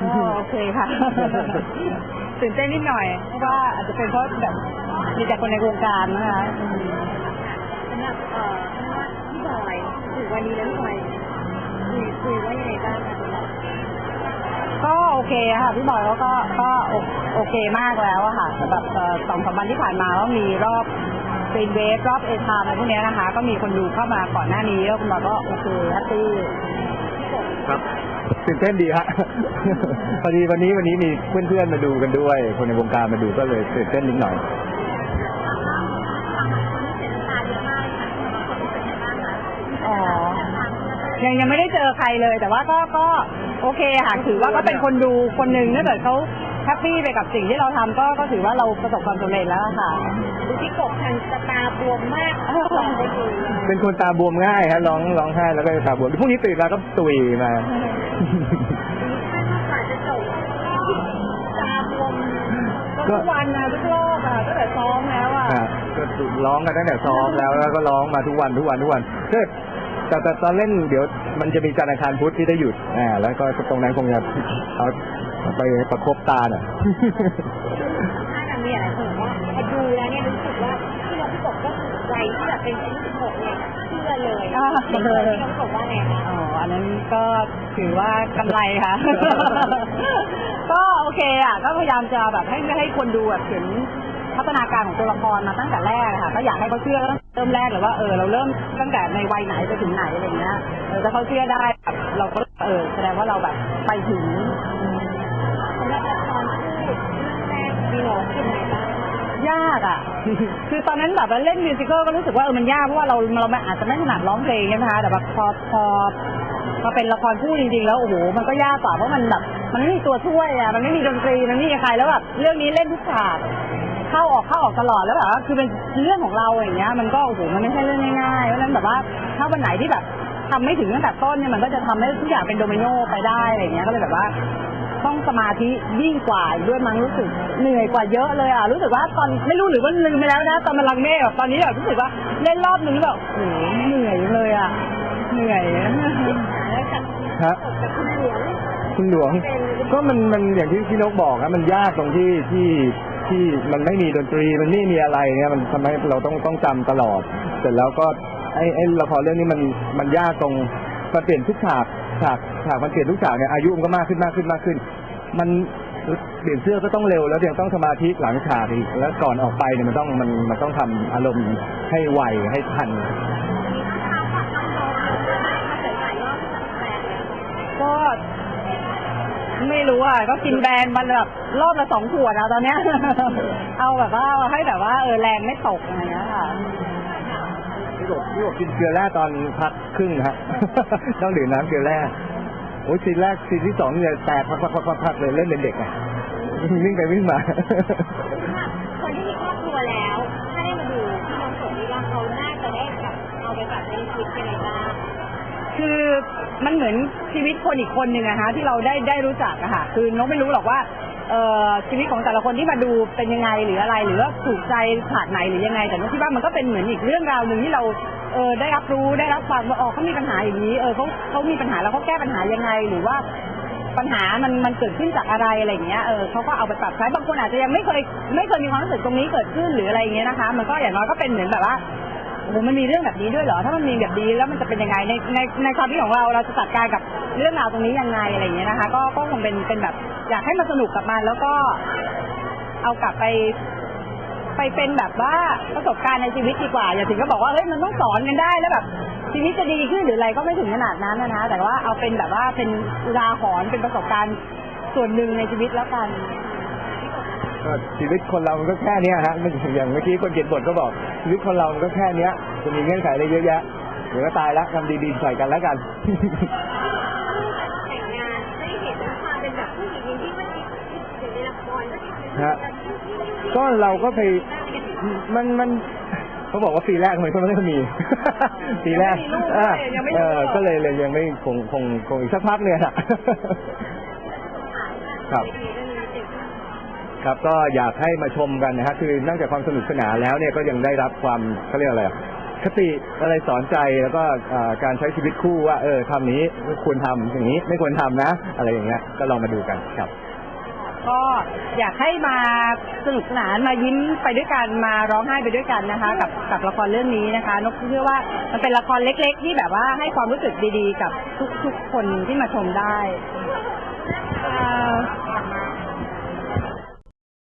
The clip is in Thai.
ก็โอเคค่ะ ตื่นเต้นนิดหน่อย เพราะว่าอาจจะเป็นเพราะแบบมีแต่คนในวงการนะคะอืมสำหรับเอ่อพี่บอยถึงวันนี้แล้วพี่บอยคุยคุยว่ายังไงบ้างคะสำหรับก็โอเคค่ะพี่บอยเขาก็ก็โอโอเคมากแล้วอะค่ะสำหรับเอ่อสองสามวันที่ผ่านมาก็มีรอบเซนเวฟรอบเอทามอะไรพวกเนี้ยนะคะ ก็มีคนดูเข้ามาก่อนหน้านี้แล้วคุณบอยก็โอเคแฮปปี้ครับ ตื่นเต้นดีฮะ พอดีวันนี้วันนี้มีเพื่อนๆมาดูกันด้วย คนในวงการมาดูก็เลยตื่นเต้นนิดหน่อย อ๋อ ยังยังไม่ได้เจอใครเลย แต่ว่าก็ก็โอเคค่ะ ถือว่าก็เป็นคนดูคนหนึ่งถ้าเกิดเขา แฮปปี้ไปกับสิ่งที่เราทำก็ก็ถือว่าเราประสบความสำเร็จแล้วอะค่ะ ดูพี่กบทางสตาบวมมากตอนได้ดูเป็นคนตาบวมง่ายฮะร้องร้องไห้แล้วก็ตาบวมพรุ่งนี้ตื่นมาก็ตุยมา กว่าจะจบตาบวมก็ทุกวันนะทุกรอบอะตั้งแต่ซ้อมแล้วอะอะก็ร้องกันตั้งแต่ซ้อมแล้วแล้วก็ร้องมาทุกวันทุกวันทุกวันก็แต่แต่ตอนเล่นเดี๋ยวมันจะมีจันทร์อังคารพุธที่ได้หยุดอ่าแล้วก็ตรงนั้นคงจะเอา ไปประคบตาหน่อยถ้าทางนี้หลายคนบอกว่าพอดูแล้วเนี่ยรู้สึกว่าที่เราพี่กบก็วัยที่แบบเป็นอายุสิบหกเนี่ยเชื่อเลยอ่าเด็กเลยที่เราบอกว่าไงคะอ๋ออันนั้นก็ถือว่ากำไรค่ะ ก็โอเคอะก็พยายามจะแบบให้ให้คนดูแบบเห็นพัฒนาการของตัวละครมาตั้งแต่แรกอะค่ะก็อยากให้เขาเชื่อตั้งแต่เริ่มแรกเลยว่าเออเราเริ่มตั้งแต่ในวัยไหนไปถึงไหนอะไรเงี้ยเออถ้าเขาเชื่อได้แบบเราก็เออแสดงว่าเราแบบไปถึง ละครคู่เรื่องแรกมีโหนเป็นไงบ้างยากอะ คือตอนนั้นแบบว่าเล่นมิวสิควลก็รู้สึกว่าเออมันยากเพราะว่าเราเราไม่อาจจะไม่ถนัดร้องเพลงใช่ไหมคะแต่แบบพอพอพอเป็นละครคู่จริงๆแล้วโอ้โหมันก็ยากกว่าเพราะมันแบบมันไม่มีตัวช่วยอะมันไม่มีดนตรีมันไม่มีใครแล้วแบบเรื่องนี้เล่นทุกฉากเข้าออกเข้าออกตลอดแล้วแบบว่าคือเป็นเรื่องของเราอย่างเงี้ย มันก็โอ้โหมันไม่ใช่เรื่องง่ายๆเพราะฉะนั้นแบบว่าถ้าวันไหนที่แบบทำไม่ถึงตั้งแต่ต้นเนี่ยมันก็จะทำให้ทุกอย่างเป็นโดมิโนไปได้อะไรเงี้ยก็เลยแบบว่า ต้องสมาธิยิ่งกว่าอีกด้วยมั้งรู้สึกเหนื่อยกว่าเยอะเลยอะรู้สึกว่าตอนไม่รู้หรือว่าลืมไปแล้วนะตอนมันลังเมฆแบบตอนนี้แบบรู้สึกว่าเล่นรอบนึงแบบโอ้โหเหนื่อยเลยอะเหนื่อยแล้วกับฮะคุณหลวงคุณหลวงก็มันมันอย่างที่พี่นกบอกครับมันยากตรงที่ที่ที่มันไม่มีดนตรีมันไม่มีอะไรเนี่ยมันทำให้เราต้องต้องจำตลอด เสร็จแล้วก็ไอ้ไอ้ละครเรื่องนี้มันมันยากตรง มันเปลี่ยนทุกฉากฉากฉากมันเปลี่ยนทุกฉากเนี่ยอายุมันก็มากขึ้นมากขึ้นมากขึ้น มันเปลี่ยนเสื้อก็ต้องเร็ว แล้วยังต้องสมาธิหลังฉากอีกแล้วก่อนออกไปเนี่ยมันต้องมันมันต้องทำอารมณ์ให้ไวให้ทันก็ไม่รู้อะก็กินแบรนด์มันแบบรอบละสองขวดอะตอนเนี้ย เอาแบบว่าให้แบบว่าเออแรงไม่ตกอะไรอย่างเงี้ยค่ะ พี่บอกพี่บอกกินเกลือแร่ตอนพักครึ่งนะฮะต้องดื่มน้ำเกลือแร่โอ้ยซีนแรกซีนที่สองเนี่ยแตกพักพักพักพักพักเลยเล่นเป็นเด็กอะวิ่งไปวิ่งมา คนที่มีครอบครัวแล้ว ถ้าได้มาดูพี่น้องสดนี่ว่าเขาน่าจะได้แบบเอาไปแบบในชีวิตยังไงบ้างคือมันเหมือนชีวิตคนอีกคนหนึ่งอะฮะที่เราได้ได้รู้จักอะค่ะ คือนกไม่รู้หรอกว่าเอ่อ ชีวิตของแต่ละคนที่มาดูเป็นยังไงหรืออะไร หรือว่าถูกใจฉากไหนหรือยังไง แต่นกคิดว่ามันก็เป็นเหมือนอีกเรื่องราวหนึ่งที่เราเออได้รับรู้ได้รับฟังว่าอ๋อเขามีปัญหาอย่างนี้เออเขาเขามีปัญหาแล้วเขาแก้ปัญหายังไงหรือว่าปัญหามันมันเกิดขึ้นจากอะไรอะไรอย่างเงี้ย เออเขาก็เอาไปปรับใช้ บางคนอาจจะยังไม่เคยไม่เคยมีความรู้สึกตรงนี้เกิดขึ้นหรืออะไรอย่างเงี้ยนะคะ มันก็อย่างน้อยก็เป็นเหมือนแบบว่า โอ้โหมันมีเรื่องแบบนี้ด้วยเหรอ ถ้ามันมีแบบนี้แล้วมันจะเป็นยังไง ในในในความคิดของเราเราจะจัดการกับเรื่องราวตรงนี้ยังไงอะไรอย่างเงี้ยนะคะ ก็ก็คงเป็นเป็นแบบอยากให้มันสนุกกับมันแล้วก็เอากลับไป ไปเป็นแบบว่าประสบการณ์ในชีวิตดีกว่า อย่าถึงก็บอกว่าเฮ้ยมันต้องสอนกันได้แล้วแบบชีวิตจะดีขึ้นหรืออะไรก็ไม่ถึงขนาดนั้นนะนะแต่ว่าเอาเป็นแบบว่าเป็นอุทาหรณ์เป็นประสบการณ์ส่วนหนึ่งในชีวิตแล้วกัน ก็ชีวิตคนเรามันก็แค่เนี้ยฮะมันอย่างเมื่อกี้คนเขียนบทก็บอกชีวิตคนเรามันก็แค่เนี้ยจะมีเงื่อนไขอะไรเยอะแยะเดี๋ยวก็ตายแล้วทำดีๆใส่กันแล้วกัน แต่งงานได้เห็นความเป็นแบบผู้หญิงที่มันอยู่ในละครก็ทำฮะ ก็เราก็ไปมันมันเขาบอกว่าปีแรกทำไมเขาไม่ได้มี ปีแรกยังไม่มีลูกเลยยังไม่รู้เออหรอกก็เลยเลยยังไม่คงคงคงอีกสักพักเนี่ยนะครับ ครับก็อยากให้มาชมกันนะฮะคือนอกจากความสนุกสนานแล้วเนี่ยก็ยังได้รับความเขาเรียกอะไรอะคติอะไรสอนใจแล้วก็เอ่อการใช้ชีวิตคู่ว่าเออทำนี้ควรทำอย่างนี้ไม่ควรทำนะ อะไรอย่างเงี้ยก็ลองมาดูกันครับ ก็อยากให้มาสนุกสนานมายิ้มไปด้วยกันมาร้องไห้ไปด้วยกันนะคะ กับกับละครเรื่องนี้นะคะนกเชื่อว่ามันเป็นละครเล็กๆ ที่แบบว่าให้ความรู้สึกดีๆ กับทุกๆคนที่มาชมได้เอ่อ